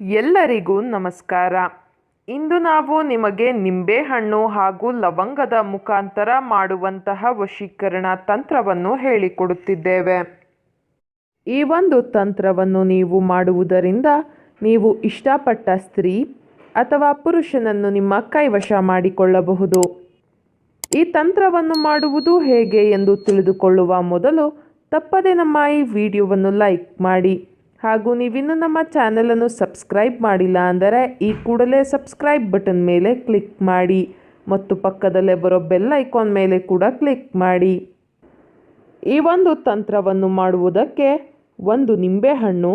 ಎಲ್ಲರಿಗೂ ನಮಸ್ಕಾರ. ಇಂದು ನಾವು ನಿಮಗೆ ನಿಂಬೆಹಣ್ಣು ಹಾಗೂ ಲವಂಗದ ಮುಖಾಂತರ ಮಾಡುವಂತಹ ವಶೀಕರಣ ತಂತ್ರವನ್ನು ಹೇಳಿಕೊಡುತ್ತಿದ್ದೇವೆ. ಈ ಒಂದು ತಂತ್ರವನ್ನು ನೀವು ಮಾಡುವುದರಿಂದ ನೀವು ಇಷ್ಟಪಟ್ಟ ಸ್ತ್ರೀ ಅಥವಾ ಪುರುಷನನ್ನು ನಿಮ್ಮ ಕೈವಶ ಮಾಡಿಕೊಳ್ಳಬಹುದು. ಈ ತಂತ್ರವನ್ನು ಮಾಡುವುದು ಹೇಗೆ ಎಂದು ತಿಳಿದುಕೊಳ್ಳುವ ಮೊದಲು ತಪ್ಪದೆ ನಮ್ಮ ಈ ವಿಡಿಯೋವನ್ನು ಲೈಕ್ ಮಾಡಿ. ಹಾಗೂ ನೀವಿನ್ನು ನಮ್ಮ ಚಾನಲನ್ನು ಸಬ್ಸ್ಕ್ರೈಬ್ ಮಾಡಿಲ್ಲ ಅಂದರೆ ಈ ಕೂಡಲೇ ಸಬ್ಸ್ಕ್ರೈಬ್ ಬಟನ್ ಮೇಲೆ ಕ್ಲಿಕ್ ಮಾಡಿ. ಮತ್ತು ಪಕ್ಕದಲ್ಲೇ ಬರೋ ಬೆಲ್ ಐಕಾನ್ ಮೇಲೆ ಕೂಡ ಕ್ಲಿಕ್ ಮಾಡಿ. ಈ ಒಂದು ತಂತ್ರವನ್ನು ಮಾಡುವುದಕ್ಕೆ ಒಂದು ನಿಂಬೆಹಣ್ಣು,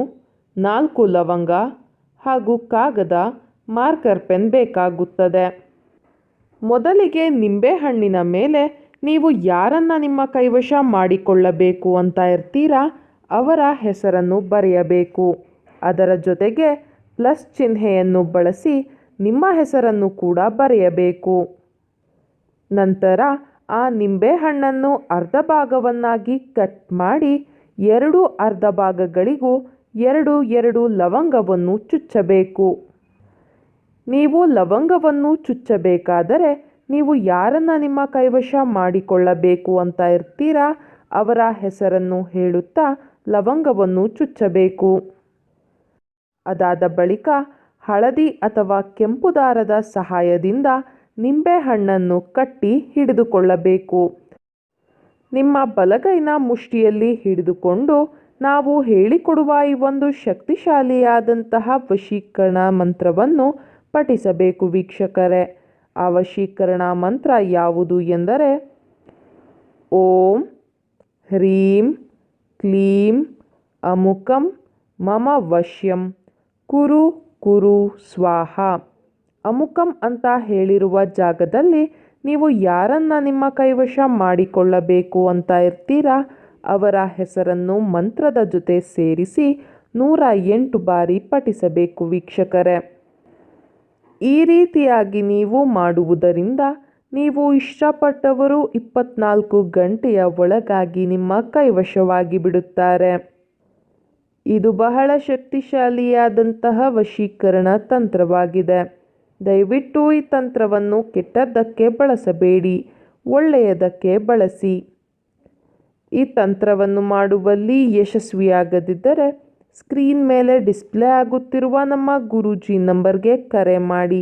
ನಾಲ್ಕು ಲವಂಗ ಹಾಗೂ ಕಾಗದ, ಮಾರ್ಕರ್ ಪೆನ್ ಬೇಕಾಗುತ್ತದೆ. ಮೊದಲಿಗೆ ನಿಂಬೆಹಣ್ಣಿನ ಮೇಲೆ ನೀವು ಯಾರನ್ನು ನಿಮ್ಮ ಕೈವಶ ಮಾಡಿಕೊಳ್ಳಬೇಕು ಅಂತ ಇರ್ತೀರಾ? ಅವರ ಹೆಸರನ್ನು ಬರೆಯಬೇಕು. ಅದರ ಜೊತೆಗೆ ಪ್ಲಸ್ ಚಿಹ್ನೆಯನ್ನು ಬಳಸಿ ನಿಮ್ಮ ಹೆಸರನ್ನು ಕೂಡ ಬರೆಯಬೇಕು. ನಂತರ ಆ ನಿಂಬೆಹಣ್ಣನ್ನು ಅರ್ಧ ಭಾಗವನ್ನಾಗಿ ಕಟ್ ಮಾಡಿ ಎರಡು ಅರ್ಧ ಭಾಗಗಳಿಗೂ ಎರಡು ಎರಡು ಲವಂಗವನ್ನು ಚುಚ್ಚಬೇಕು. ನೀವು ಲವಂಗವನ್ನು ಚುಚ್ಚಬೇಕಾದರೆ ನೀವು ಯಾರನ್ನು ನಿಮ್ಮ ಕೈವಶ ಮಾಡಿಕೊಳ್ಳಬೇಕು ಅಂತ ಇರ್ತೀರಾ? ಅವರ ಹೆಸರನ್ನು ಹೇಳುತ್ತಾ ಲವಂಗವನ್ನು ಚುಚ್ಚಬೇಕು. ಅದಾದ ಬಳಿಕ ಹಳದಿ ಅಥವಾ ಕೆಂಪು ದಾರದ ಸಹಾಯದಿಂದ ನಿಂಬೆಹಣ್ಣನ್ನು ಕಟ್ಟಿ ಹಿಡಿದುಕೊಳ್ಳಬೇಕು. ನಿಮ್ಮ ಬಲಗೈನ ಮುಷ್ಟಿಯಲ್ಲಿ ಹಿಡಿದುಕೊಂಡು ನಾವು ಹೇಳಿಕೊಡುವ ಈ ಒಂದು ಶಕ್ತಿಶಾಲಿಯಾದಂತಹ ವಶೀಕರಣ ಮಂತ್ರವನ್ನು ಪಠಿಸಬೇಕು ವೀಕ್ಷಕರೇ. ಆ ವಶೀಕರಣ ಮಂತ್ರ ಯಾವುದು ಎಂದರೆ, ಓಂ ಹ್ರೀಂ ಕ್ಲೀಂ ಅಮುಕಂ ಮಮ ವಶ್ಯಂ ಕುರು ಕುರು ಸ್ವಾಹ ಅಮುಕಂ ಅಂತ ಹೇಳಿರುವ ಜಾಗದಲ್ಲಿ ನೀವು ಯಾರನ್ನ ನಿಮ್ಮ ಕೈವಶ ಮಾಡಿಕೊಳ್ಳಬೇಕು ಅಂತ ಇರ್ತೀರಾ? ಅವರ ಹೆಸರನ್ನು ಮಂತ್ರದ ಜೊತೆ ಸೇರಿಸಿ ನೂರ ಎಂಟು ಬಾರಿ ಪಠಿಸಬೇಕು ವೀಕ್ಷಕರೇ. ಈ ರೀತಿಯಾಗಿ ನೀವು ಮಾಡುವುದರಿಂದ ನೀವು ಇಷ್ಟಪಟ್ಟವರು ಇಪ್ಪತ್ನಾಲ್ಕು ಗಂಟೆಯ ಒಳಗಾಗಿ ನಿಮ್ಮ ಕೈವಶವಾಗಿ ಬಿಡುತ್ತಾರೆ. ಇದು ಬಹಳ ಶಕ್ತಿಶಾಲಿಯಾದಂತಹ ವಶೀಕರಣ ತಂತ್ರವಾಗಿದೆ. ದಯವಿಟ್ಟು ಈ ತಂತ್ರವನ್ನು ಕೆಟ್ಟದ್ದಕ್ಕೆ ಬಳಸಬೇಡಿ, ಒಳ್ಳೆಯದಕ್ಕೆ ಬಳಸಿ. ಈ ತಂತ್ರವನ್ನು ಮಾಡುವಲ್ಲಿ ಯಶಸ್ವಿಯಾಗದಿದ್ದರೆ ಸ್ಕ್ರೀನ್ ಮೇಲೆ ಡಿಸ್ಪ್ಲೇ ಆಗುತ್ತಿರುವ ನಮ್ಮ ಗುರೂಜಿ ನಂಬರ್ಗೆ ಕರೆ ಮಾಡಿ.